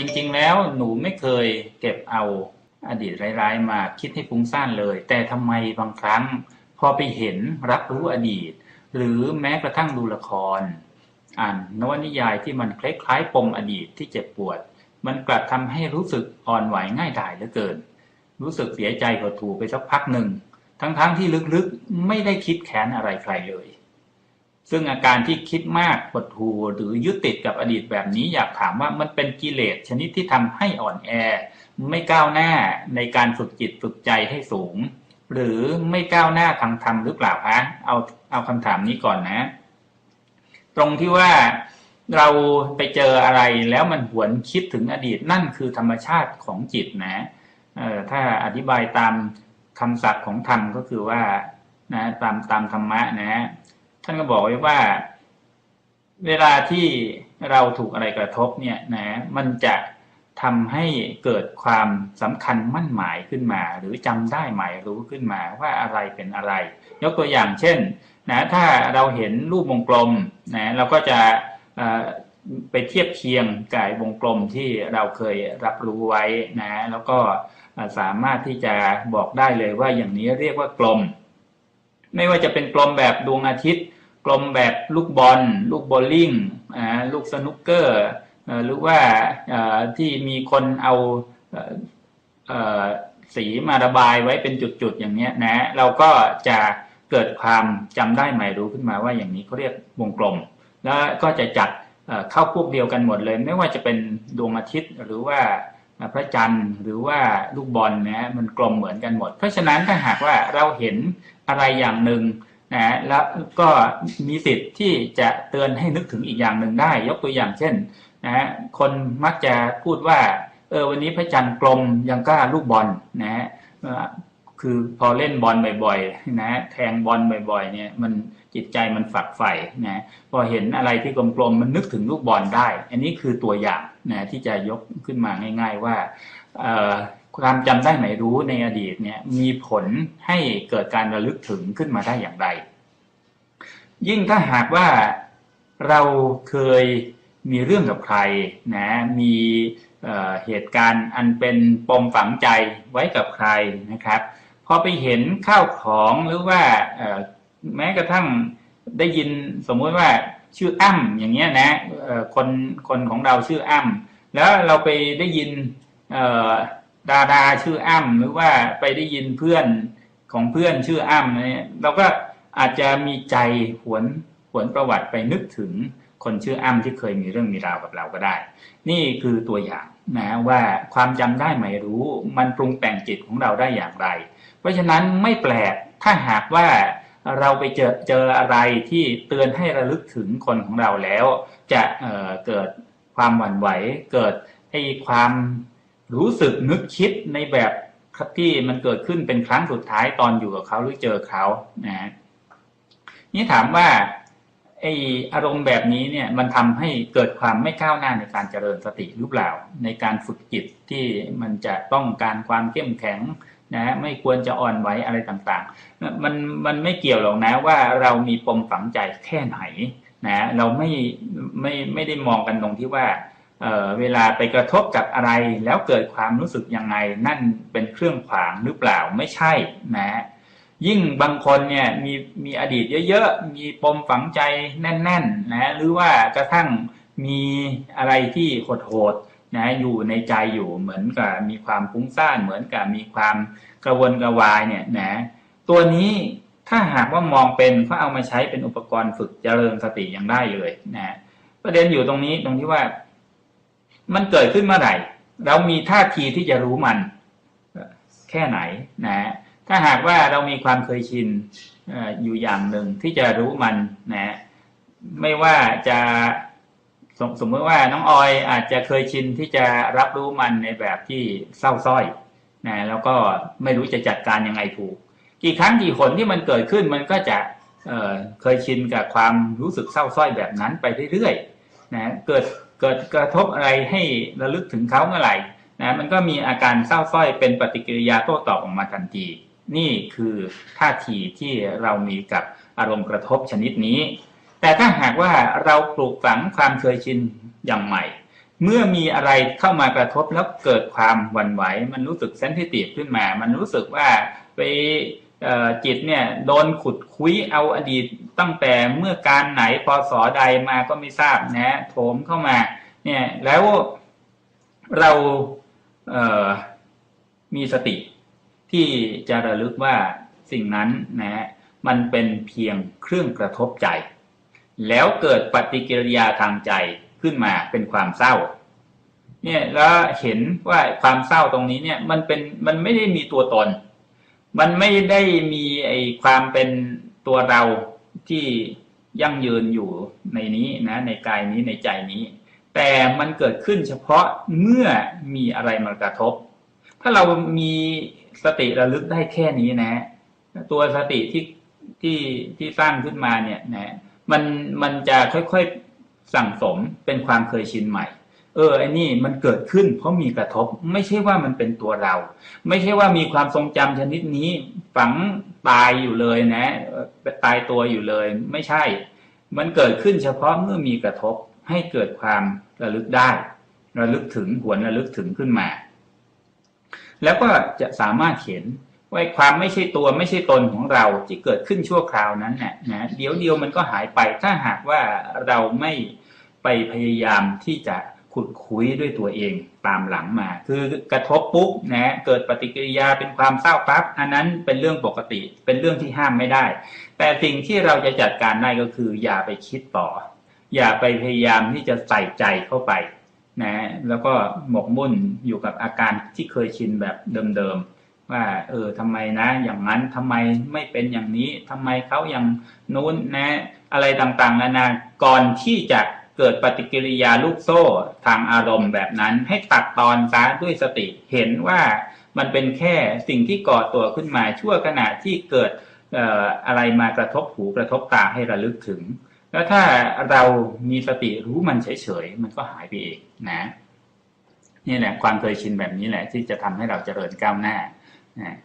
จริงๆ แล้วหนูไม่เคยเก็บเอาอดีตร้ายๆ มาคิดให้ฟุ้งซ่านเลย แต่ทำไมบางครั้ง พอไปเห็นรับรู้อดีต หรือแม้กระทั่งดูละคร อ่านนวนิยายที่มันคล้ายๆปมอดีตที่เจ็บปวด มันกลับทำให้รู้สึกอ่อนไหวง่ายดายเหลือเกิน รู้สึกเสียใจหดหู่ไปสักพักหนึ่ง ทั้งๆที่ลึกๆไม่ได้คิดแค้นอะไรใครเลย ซึ่งอาการที่คิดมากหดหูหรือยึดติดกับอดีตแบบนี้ อยากถามว่ามันเป็นกิเลสชนิดที่ทำให้อ่อนแอ ไม่ก้าวหน้าในการฝึกจิตฝึกใจให้สูง หรือไม่ก้าวหน้าทางธรรมหรือเปล่าคะเอาเอาคำถามนี้ก่อนนะ ตรงที่ว่าเราไปเจออะไรแล้วมันหวนคิดถึงอดีตนั่นคือธรรมชาติของจิตนะเออถ้าอธิบายตามคำศัพท์ของธรรมก็คือว่านะตามตามธรรมะนะ ท่านก็บอกไว้ว่า เวลาที่เราถูกอะไรกระทบเนี่ยนะมันจะทำให้เกิดความสำคัญมั่นหมายขึ้นมา หรือจำได้หมายรู้ขึ้นมาว่าอะไรเป็นอะไร ยกตัวอย่างเช่นนะถ้าเราเห็นรูปวงกลมนะเราก็จะไปเทียบเคียงกับวงกลมที่เราเคยรับรู้ไว้นะแล้วก็สามารถที่จะบอกได้เลยว่าอย่างนี้เรียกว่ากลม ไม่ว่าจะเป็นกลมแบบดวงอาทิตย์ กลมแบบลูกบอล ลูกบว์ลิ่งลูกสนุกเกอร์ หรือว่าที่มีคนเอาสีมาระบายไว้เป็นจุดๆอย่างนี้นะเราก็จะเกิดความจำได้หมายรู้ขึ้นมาว่าอย่างนี้เขาเรียกวงกลม แล้วก็จะจัดเข้าพวกเดียวกันหมดเลย ไม่ว่าจะเป็นดวงอาทิตย์หรือว่า พระจันทร์หรือว่าลูกบอลนะมันกลมเหมือนกันหมด เพราะฉะนั้นถ้าหากว่าเราเห็นอะไรอย่างหนึ่งนะแล้วก็มีสิทธิ์ที่จะเตือนให้นึกถึงอีกอย่างหนึ่งได้ ยกตัวอย่างเช่นนะคนมักจะพูดว่าเออวันนี้พระจันทร์กลมยังกล้าลูกบอลนะฮะ คือพอเล่นบอลบ่อยๆ นะ แทงบอลบ่อย ๆ เนี่ย มันจิตใจมันฝักใฝ่นะพอเห็นอะไรที่กลมๆมันนึกถึงลูกบอลได้ อันนี้คือตัวอย่างนะที่จะยกขึ้นมาง่าย ๆ ว่าความจำได้หมายรู้ในอดีตเนี่ยมีผลให้เกิดการระลึกถึงขึ้นมาได้อย่างไร ยิ่งถ้าหากว่าเราเคยมีเรื่องกับใครนะมีเหตุการณ์อันเป็นปมฝังใจไว้กับใครนะครับ พอไปเห็นข้าวของหรือว่าแม้กระทั่งได้ยินสมมุติว่าชื่ออ้ำอย่างเงี้ยนะคนคนของเราชื่ออ้ำแล้วเราไปได้ยินดาราชื่ออ้ำหรือว่าไปได้ยินเพื่อนของเพื่อนชื่ออ้ำเนี่ยเราก็อาจจะมีใจหวนหวนประวัติไปนึกถึงคนชื่ออ้ำที่เคยมีเรื่องมีราวกับเราก็ได้ นี่คือตัวอย่างนะว่าความจำได้หมายรู้ มันปรุงแต่งจิตของเราได้อย่างไร เพราะฉะนั้นไม่แปลกถ้าหากว่าเราไปเจอเจออะไรที่เตือนให้ระลึกถึงคนของเราแล้ว จะเเกิดความหวั่นไหว เกิดไอ้ความรู้สึกนึกคิดในแบบที่มันเกิดขึ้นเป็นครั้งสุดท้ายตอนอยู่กับเขาหรือเจอเขานะฮะนี่ถามว่าไออารมณ์แบบนี้เนี่ยมันทำให้เกิดความไม่ก้าวหน้าในการเจริญสติหรือเปล่า ในการฝึกจิตที่มันจะต้องการความเข้มแข็ง นะไม่ควรจะอ่อนไหวอะไรต่างๆ มันมันไม่เกี่ยวหรอกนะว่าเรามีปมฝังใจแค่ไหนนะเราไม่ไม่ไม่ได้มองกันตรงที่ว่าเเวลาไปกระทบกับอะไรแล้วเกิดความรู้สึกยังไง นั่นเป็นเครื่องขวางหรือเปล่าไม่ใช่นะยิ่งบางคนเนี่ยมีมีอดีตเยอะๆ มีปมฝังใจแน่นๆนะหรือว่ากระทั่งมีอะไรที่โหดๆ นะอยู่ในใจอยู่เหมือนกับมีความฟุ้งซ่านเหมือนกับมีความกระวนกระวายเนี่ยนะตัวนี้ถ้าหากว่ามองเป็นก็เอามาใช้เป็นอุปกรณ์ฝึกเจริญสติยังได้เลยนะประเด็นอยู่ตรงนี้ตรงที่ว่า มันเกิดขึ้นเมื่อไหร่ เรามีท่าทีที่จะรู้มันแค่ไหนนะถ้าหากว่าเรามีความเคยชินอยู่อย่างหนึ่งที่จะรู้มันนะไม่ว่าจะ สมสมมติว่าน้องออยอาจจะเคยชินที่จะรับรู้มันในแบบที่เศร้าส้อยนะแล้วก็ไม่รู้จะจัดการยังไงถูก กี่ครั้งกี่หนที่มันเกิดขึ้นมันก็จะเเคยชินกับความรู้สึกเศร้าส้อยแบบนั้นไปเรื่อยๆนะเกิดเกิดกระทบอะไรให้ระลึกถึงเขาเมื่อไหร่นะมันก็มีอาการเศร้าส้อยเป็นปฏิกิริยาโต้ตอบออกมาทันที นี่คือท่าทีที่เรามีกับอารมณ์กระทบชนิดนี้ แต่ถ้าหากว่าเราปลูกฝังความเคยชินอย่างใหม่ เมื่อมีอะไรเข้ามากระทบแล้วเกิดความหวั่นไหว มันรู้สึกเซนซิทีฟขึ้นมา มันรู้สึกว่าไปจิตเนี่ยโดนขุดคุยเอาอดีตตั้งแต่เมื่อการไหนพศใดมาก็ไม่ทราบนะโถมเข้ามาเนี่ยแล้วเราเมีสติที่จะระลึกว่าสิ่งนั้นนะมันเป็นเพียงเครื่องกระทบใจ แล้วเกิดปฏิกิริยาทางใจขึ้นมาเป็นความเศร้า เนี่ยแล้วเห็นว่าความเศร้าตรงนี้เนี่ยมันเป็นมันไม่ได้มีตัวตน มันไม่ได้มีไอความเป็นตัวเราที่ยั่งยืนอยู่ในนี้นะ ในกายนี้ในใจนี้ แต่มันเกิดขึ้นเฉพาะเมื่อมีอะไรมากระทบ ถ้าเรามีสติระลึกได้แค่นี้นะ ตัวสติที่ที่ที่สร้างขึ้นมาเนี่ยนะ มันมันจะค่อยๆสั่งสมเป็นความเคยชินใหม่ เออไอ้นี่มันเกิดขึ้น เพราะมีกระทบ ไม่ใช่ว่ามันเป็นตัวเรา ไม่ใช่ว่ามีความทรงจำชนิดนี้ฝังตายอยู่เลยนะตายตัวอยู่เลย ไม่ใช่ มันเกิดขึ้นเฉพาะเมื่อมีกระทบให้เกิดความระลึกได้ ระลึกถึงหวนระลึกถึงขึ้นมา แล้วก็จะสามารถเห็น ว่าความไม่ใช่ตัวไม่ใช่ตนของเราที่เกิดขึ้นชั่วคราวนั้นน่ะนะเดี๋ยวเดียวมันก็หายไปถ้าหากว่าเราไม่ไปพยายามที่จะขุดคุยด้วยตัวเองตามหลังมา คือกระทบปุ๊บนะเกิดปฏิกิริยาเป็นความเศร้าปั๊บอันนั้นเป็นเรื่องปกติเป็นเรื่องที่ห้ามไม่ได้ แต่สิ่งที่เราจะจัดการได้ก็คือ อย่าไปคิดต่อ อย่าไปพยายามที่จะใส่ใจเข้าไปนะแล้วก็หมกมุ่นอยู่กับอาการที่เคยชินแบบเดิมๆ ว่าเออทำไมนะ อย่างนั้นทำไมไม่เป็นอย่างนี้ทำไมเขาอย่างนู้นนะ อะไรต่างๆนานาก่อนที่จะเกิดปฏิกิริยาลูกโซ่ทางอารมณ์แบบนั้น ให้ตัดตอนซะด้วยสติเห็นว่ามันเป็นแค่สิ่งที่ก่อตัวขึ้นมาชั่วขณะที่เกิดอะไรมากระทบหูกระทบตาให้ระลึกถึง แล้วถ้าเรามีสติรู้มันเฉยๆมันก็หายไปเองนะ นี่แหละความเคยชินแบบนี้แหละที่จะทำให้เราเจริญก้าวหน้า นะ